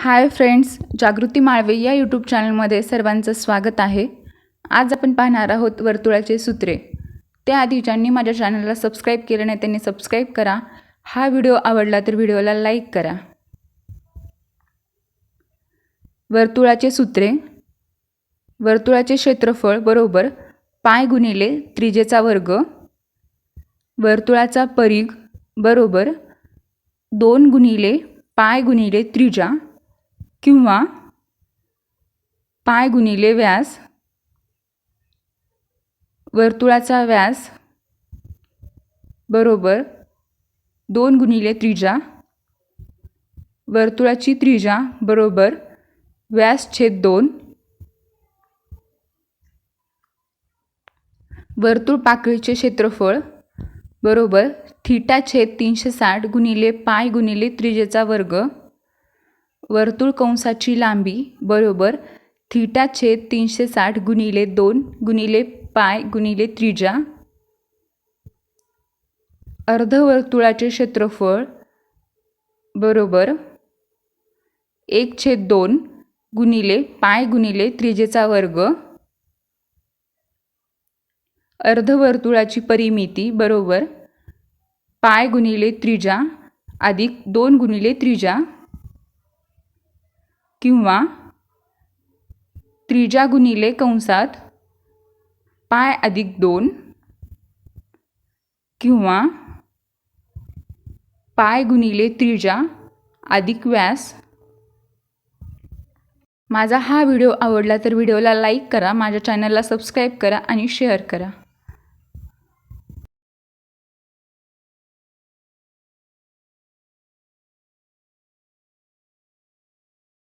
Hi friends जागृती माळवे या YouTube चॅनलमध्ये सर्वांचं स्वागत आहे. आज आपण पाहणार आहोत वर्तुळाचे सूत्रे. त्याआधी ज्यांनी माझ्या चॅनलला सबस्क्राईब केलं नाही त्यांनी सबस्क्राईब करा. हा व्हिडिओ आवडला तर व्हिडिओला लाईक करा. वर्तुळाचे सूत्रे. वर्तुळाचे क्षेत्रफळ बरोबर पाय गुणिले त्रिजेचा वर्ग. वर्तुळाचा परीघ बरोबर दोन गुणिले पाय गुणिले त्रिजा. किंवा पाय गुणिले व्यास वर्तुळाचा व्यास बरोबर दोन गुणिले त्रिजा वर्तुळाची त्रिजा बरोबर व्यास छेद दोन वर्तुळ पाकळीचे क्षेत्रफळ बरोबर थिटा छेद तीनशे साठ गुणिले पाय गुणिले त्रिजेचा वर्ग वर्तुळ कंसाची लांबी बरोबर थिटा छेद तीनशे साठ गुणिले दोन गुणिले पाय गुणिले त्रिजा अर्धवर्तुळाचे क्षेत्रफळ बरोबर एक छेद दोन गुणिले पाय गुणिले त्रिजेचा वर्ग. अर्धवर्तुळाची परिमिती बरोबर पाय गुणिले त्रिजा अधिक दोन गुणिले त्रिजा किंवा त्रिजा गुणिले कंसात पाय अधिक दोन किंवा पाय गुणिले त्रिजा अधिक व्यास. माझा हा व्हिडिओ आवडला तर व्हिडिओला लाईक करा माझ्या चॅनलला सबस्क्राईब करा आणि शेअर करा.